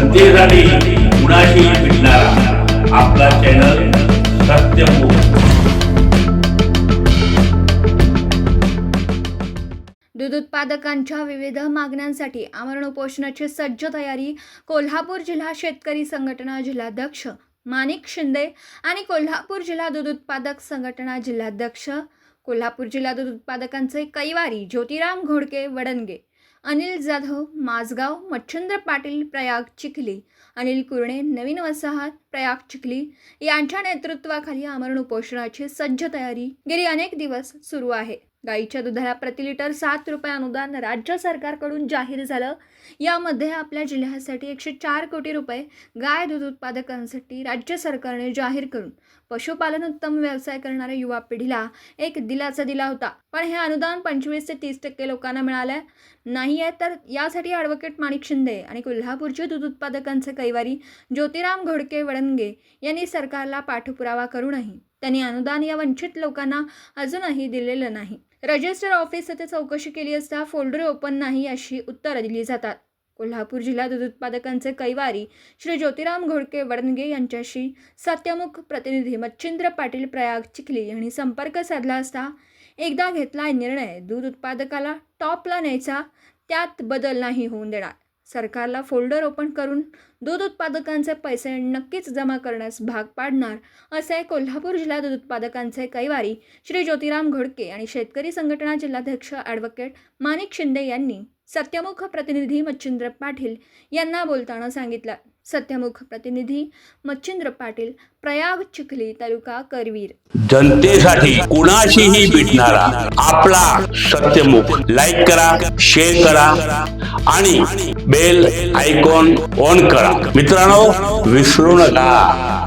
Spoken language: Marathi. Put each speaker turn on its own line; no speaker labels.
जनतेसाठी कुणाशी भेटणारा. आपला चॅनल सत्यमुख
दूध उत्पादकांच्या विविध मागण्यांसाठी आमरण उपोषणाची सज्ज तयारी कोल्हापूर जिल्हा शेतकरी संघटना जिल्हाध्यक्ष माणिक शिंदे आणि कोल्हापूर जिल्हा दूध उत्पादक संघटना जिल्हाध्यक्ष कोल्हापूर जिल्हा दूध उत्पादकांचे कैवारी ज्योतिराम घोडके वडणगे. अनिल जाधव माझगाव मच्छिंद्र पाटील प्रयाग चिखली अनिल कुरणे नवीन वसाहत प्रयाग चिखली यांच्या नेतृत्वाखाली आमरण उपोषणाची सज्ज तयारी गेली अनेक दिवस सुरू आहे. गाईच्या दुधाला प्रति लिटर सात रुपये अनुदान राज्य सरकारकडून जाहीर झालं. यामध्ये आपल्या जिल्ह्यासाठी एकशे चार कोटी रुपये गाय दूध उत्पादकांसाठी राज्य सरकारने जाहीर करून पशुपालन उत्तम व्यवसाय करणाऱ्या युवा पिढीला एक दिलासा दिला होता. पण हे अनुदान पंचवीस ते तीस टक्के लोकांना मिळालं नाही आहे तर यासाठी ॲडव्होकेट माणिक शिंदे आणि कोल्हापूरचे दूध उत्पादकांचे कैवारी ज्योतिराम घोडके वडणगे यांनी सरकारला पाठपुरावा करूनही त्यांनी अनुदान या वंचित लोकांना अजूनही दिलेलं नाही. रजिस्टर ऑफिस येथे चौकशी केली असता फोल्डर ओपन नाही अशी उत्तरं दिली जातात. कोल्हापूर जिल्हा दूध उत्पादकांचे कैवारी श्री ज्योतिराम घोडके वडणगे यांच्याशी सत्यमुख प्रतिनिधी मच्छिंद्र पाटील प्रयाग चिखली यांनी संपर्क साधला असता एकदा घेतला निर्णय. दूध उत्पादकाला टॉपला न्यायचा त्यात बदल नाही होऊन देणार. सरकारला फोल्डर ओपन करून दूध उत्पादकांचे पैसे नक्कीच जमा करण्यास भाग पाडणार असे कोल्हापूर जिल्हा दूध उत्पादकांचे कैवारी श्री ज्योतिराम घोडके आणि शेतकरी संघटना जिल्हाध्यक्ष ॲडव्होकेट माणिक शिंदे यांनी. सत्यमुख प्रतिनिधी मच्छिंद्र पाटील यांना बोलताना सांगितलं. सत्यमुख प्रतिनिधी मच्छिंद्र पाटील प्रयाग चिखली तालुका करवीर.
जनतेसाठी कुणाशीही भेटणारा आपला सत्यमुख लाईक करा शेअर करा आणि बेल आयकॉन ऑन करा. मित्रांनो विसरू नका.